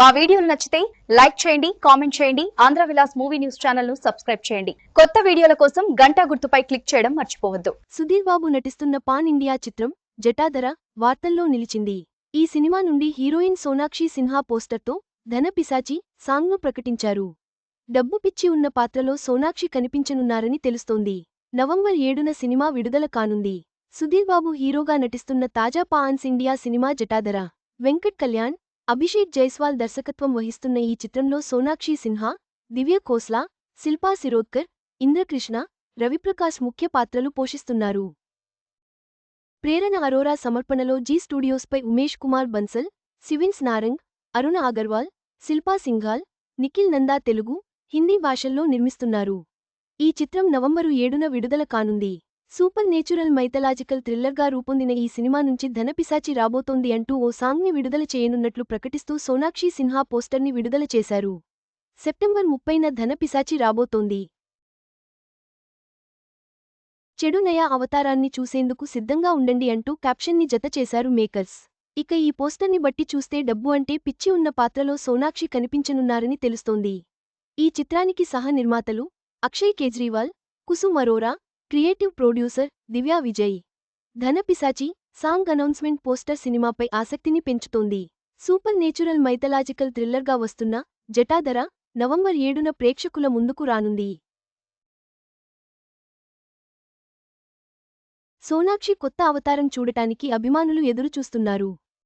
మా వీడియోలు నచ్చితే లైక్ చేయండి కామెంట్ చేయండి ఆంధ్ర విలాస్ మూవీ న్యూస్ ఛానల్ను సబ్స్క్రైబ్ చేయండి. కొత్త వీడియోల కోసం గంట గుర్తుపై క్లిక్ చేయడం మర్చిపోవద్దు. సుధీర్ బాబు నటిస్తున్న పాన్ ఇండియా చిత్రం జటాధర వార్తల్లో నిలిచింది. ఈ సినిమా నుండి హీరోయిన్ సోనాక్షి సిన్హా పోస్టర్తో ధన పిశాచి సాంగ్ను ప్రకటించారు. డబ్బు పిచ్చి ఉన్న పాత్రలో సోనాక్షి కనిపించనున్నారని తెలుస్తోంది. నవంబర్ ఏడున సినిమా విడుదల కానుంది. సుధీర్ బాబు హీరోగా నటిస్తున్న తాజా pan India cinema Jatadhara Venkat Kalyan Abhishek Jaiswal దర్శకత్వం వహిస్తున్న ఈ చిత్రంలో సోనాక్షి సిన్హా దివ్య కోస్లా శిల్పా సిరోద్కర్ ఇంద్రకృష్ణ రవిప్రకాష్ ముఖ్య పాత్రలు పోషిస్తున్నారు. ప్రేరణ అరోరా సమర్పణలో జీ స్టూడియోస్పై ఉమేష్ కుమార్ బన్సల్ సివిన్స్ నారంగ్ అరుణ అగర్వాల్ శిల్పా సింఘాల్ నిఖిల్ నందా తెలుగు హిందీ భాషల్లో నిర్మిస్తున్నారు. ఈ చిత్రం నవంబరు ఏడున విడుదల కానుంది. సూపర్ నేచురల్ మైథలాజికల్ థ్రిల్లర్గా రూపొందిన ఈ సినిమా నుంచి ధనపిశాచి రాబోతోంది అంటూ ఓ సాంగ్ని విడుదల చేయనున్నట్లు ప్రకటిస్తూ సోనాక్షి సిన్హా పోస్టర్ని విడుదల చేశారు. సెప్టెంబర్ ముప్పైన ధనపిశాచి రాబోతోంది. చెడు నయా అవతారాన్ని చూసేందుకు సిద్ధంగా ఉండండి అంటూ క్యాప్షన్ని జత చేశారు మేకర్స్. ఇక ఈ పోస్టర్ని బట్టి చూస్తే డబ్బు అంటే పిచ్చి ఉన్న పాత్రలో సోనాక్షి కనిపించనున్నారని తెలుస్తోంది. ఈ చిత్రానికి సహ నిర్మాతలు Akshay Kejriwal Kusum Arora creative producer Divya Vijay. Dhanapisachi song announcement poster సినిమాపై ఆసక్తిని పెంచుతోంది. సూపర్ నేచురల్ మైథలాజికల్ థ్రిల్లర్గా వస్తున్న జటాధర నవంబర్ ఏడున ప్రేక్షకుల ముందుకు రానుంది. సోనాక్షి కొత్త అవతారం చూడటానికి అభిమానులు ఎదురుచూస్తున్నారు.